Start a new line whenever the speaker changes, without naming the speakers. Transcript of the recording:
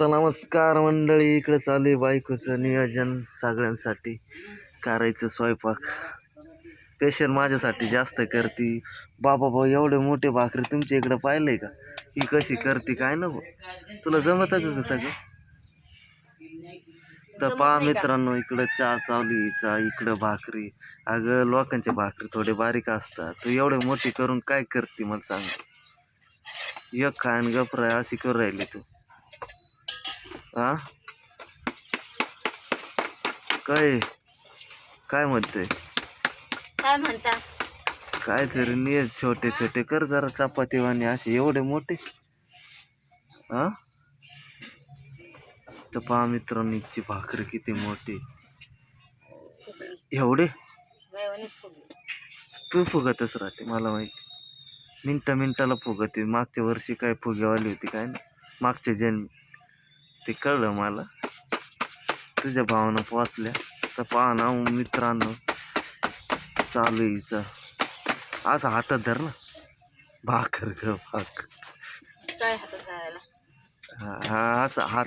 तर नमस्कार मंडळी. इकडे चालू आहे बायकोचं नियोजन सगळ्यांसाठी. करायचं स्वयंपाक. स्पेशल माझ्यासाठी जास्त करते. बाबा भाऊ एवढे मोठे भाकरी तुमच्या इकडे पाहिलंय का? ही कशी करते काय ना भाऊ? तुला जमत का ग सगळं? तर पहा मित्रांनो इकडं चहा आहे. चहा इकडं भाकरी. अगं लोकांच्या भाकरी थोडे बारीक असतात. तू एवढे मोठी करून काय करते मला सांग. एक खान गपराय अशी करू राहिली तू. हा? काय? काय म्हणते
काय म्हणता?
काय तरी निय छोटे छोटे कर जरा चपाती वाणी असे एवढे मोठे. हा? तर पहा मित्रांनीची भाकरी किती मोठी. एवढे? तू फुगतच राहते मला माहिती. मिनटा मिनटाला फुगते. मागच्या वर्षी काय फुगेवाली होती काय ना? मागच्या जन्म. ते कळलं मला. तुझ्या भावना पोचल्या. तर पहा ना मित्रांनो. चालू हिचं. असं हातात धर ना. भाकर ग भाकर. हा हा असं हात